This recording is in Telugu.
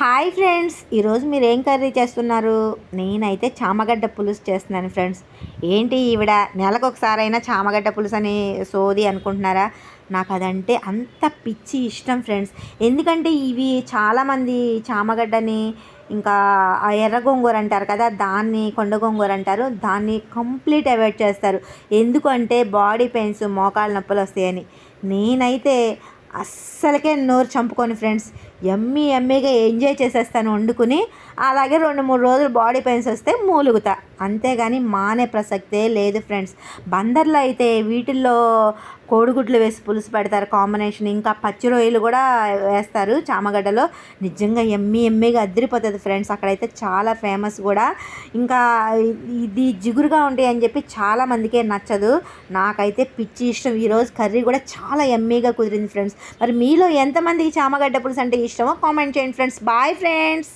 హాయ్ ఫ్రెండ్స్ ఈరోజు మీరు ఏం కర్రీ చేస్తున్నారు? నేనైతే చామగడ్డ పులుసు చేస్తున్నాను ఫ్రెండ్స్. ఏంటి ఈవిడ నెలకు ఒకసారైనా చామగడ్డ పులుసు అని సోది అనుకుంటున్నారా? నాకు అదంటే అంత పిచ్చి ఇష్టం ఫ్రెండ్స్. ఎందుకంటే ఇవి చాలామంది చామగడ్డని ఇంకా ఆ ఎర్ర గోంగూర అంటారు కదా దాన్ని కొండ గోంగూర అంటారు. దాన్ని కంప్లీట్ అవాయిడ్ చేస్తారు. ఎందుకంటే బాడీ పెయిన్స్ మోకాళ్ళ నొప్పులు వస్తాయని. నేనైతే అస్సలకే నోరు చంపుకొని ఫ్రెండ్స్. ఎమ్మి ఎమ్మీగా ఎంజాయ్ చేసేస్తాను వండుకుని అలాగే రెండు మూడు రోజులు బాడీ పెయిన్స్ వస్తే మూలుగుతా. అంతేగాని మానే ప్రసక్తే లేదు ఫ్రెండ్స్. బందర్లో అయితే వీటిల్లో కోడిగుడ్లు వేసి పులుసు పెడతారు కాంబినేషన్. ఇంకా పచ్చి రొయ్యలు కూడా వేస్తారు చామగడ్డలో. నిజంగా ఎమ్మీ ఎమ్మీగా అదిరిపోతుంది ఫ్రెండ్స్. అక్కడైతే చాలా ఫేమస్ కూడా. ఇంకా ఇది జిగురుగా ఉంటాయి అని చెప్పి చాలామందికే నచ్చదు. నాకైతే పిచ్చి ఇష్టం. ఈరోజు కర్రీ కూడా చాలా ఎమ్మీగా కుదిరింది ఫ్రెండ్స్. మరి మీలో ఎంతమందికి చామగడ్డ పులుసు అంటే ఇష్టమో కామెంట్ చేయండి ఫ్రెండ్స్. Bye friends.